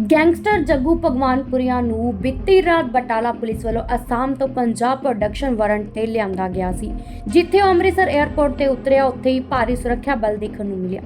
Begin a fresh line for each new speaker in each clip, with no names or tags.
Gangster Jaggu Bhagwanpuria ਨੂੰ ਬੀਤੀ ਰਾਤ ਬਟਾਲਾ ਪੁਲਿਸ ਵੱਲੋਂ ਅਸਾਮ ਤੋਂ ਪੰਜਾਬ ਪ੍ਰੋਡਕਸ਼ਨ ਵਾਰੰਟ ਤੇ ਲਿਆਂਦਾ ਗਿਆ ਸੀ। ਜਿੱਥੇ ਉਹ ਅੰਮ੍ਰਿਤਸਰ 에ਅਰਪੋਰਟ ਤੇ ਉਤਰਿਆ, ਉੱਥੇ ਹੀ ਭਾਰੀ ਸੁਰੱਖਿਆ ਬਲ ਦੇਖਣ ਨੂੰ ਮਿਲਿਆ।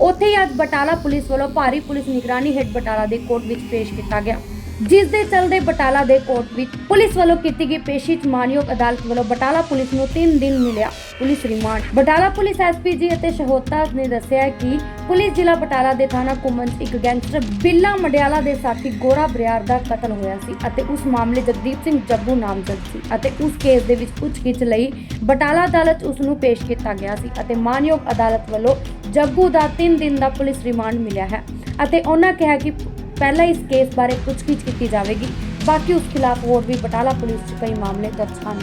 ਉੱਥੇ ਹੀ ਅੱਜ ਬਟਾਲਾ ਪੁਲਿਸ ਵੱਲੋਂ ਭਾਰੀ ਪੁਲਿਸ ਨਿਗਰਾਨੀ ਹੇਠ ਬਟਾਲਾ ਦੇ ਕੋਰਟ ਵਿੱਚ ਪੇਸ਼ ਕੀਤਾ ਗਿਆ। ਜਿਸ ਦੇ ਚਲਦੇ ਬਟਾਲਾ ਦੇ ਕੋਰਟ ਵਿੱਚ ਪੁਲਿਸ ਵੱਲੋਂ ਕੀਤੀ ਗਈ ਪੇਸ਼ੀ 'ਚ ਮਾਨਯੋਗ ਅਦਾਲਤ ਵੱਲੋਂ ਬਟਾਲਾ ਪੁਲਿਸ ਨੂੰ 3 ਦਿਨ ਮਿਲਿਆ। Police remand. Batala police SPG ਅਤੇ ਸ਼ਹੋਤਾ ਨੇ ਦੱਸਿਆ ਕਿ ਪੁਲਿਸ ਜ਼ਿਲ੍ਹਾ ਬਟਾਲਾ ਦੇ ਥਾਣਾ ਕੁਮਨ ਇੱਕ ਗੈਂਗਸਟਰ ਬਿੱਲਾ ਮਡਿਆਲਾ ਦੇ ਸਾਥੀ ਗੋਰਾ ਬਰਿਆਰ ਦਾ ਕਤਲ ਹੋਇਆ ਸੀ ਅਤੇ ਉਸ ਮਾਮਲੇ ਜਗਦੀਪ ਸਿੰਘ ਜੱਬੂ ਨਾਮਜ਼ਦ ਸੀ ਅਤੇ ਉਸ ਕੇਸ ਦੇ ਵਿੱਚ ਪੁੱਛਗਿੱਛ ਲਈ ਬਟਾਲਾ ਅਦਾਲਤ 'ਚ ਉਸ ਨੂੰ ਪੇਸ਼ ਕੀਤਾ ਗਿਆ ਸੀ ਅਤੇ ਮਾਨਯੋਗ ਅਦਾਲਤ ਵੱਲੋਂ ਜੱਬੂ ਦਾ 3 ਦਿਨ ਦਾ ਪੁਲਿਸ ਰਿਮਾਂਡ ਮਿਲਿਆ ਹੈ ਅਤੇ ਉਹਨਾਂ ਕਿਹਾ ਕਿ ਪਹਿਲਾਂ ਇਸ ਕੇਸ ਬਾਰੇ ਪੁੱਛਗਿੱਛ ਕੀਤੀ ਜਾਵੇਗੀ। ਬਾਕੀ ਉਸ ਖਿਲਾਫ ਹੋਰ ਵੀ ਬਟਾਲਾ ਪੁਲਿਸ 'ਚ ਕਈ ਮਾਮਲੇ ਦਰਜ ਹਨ।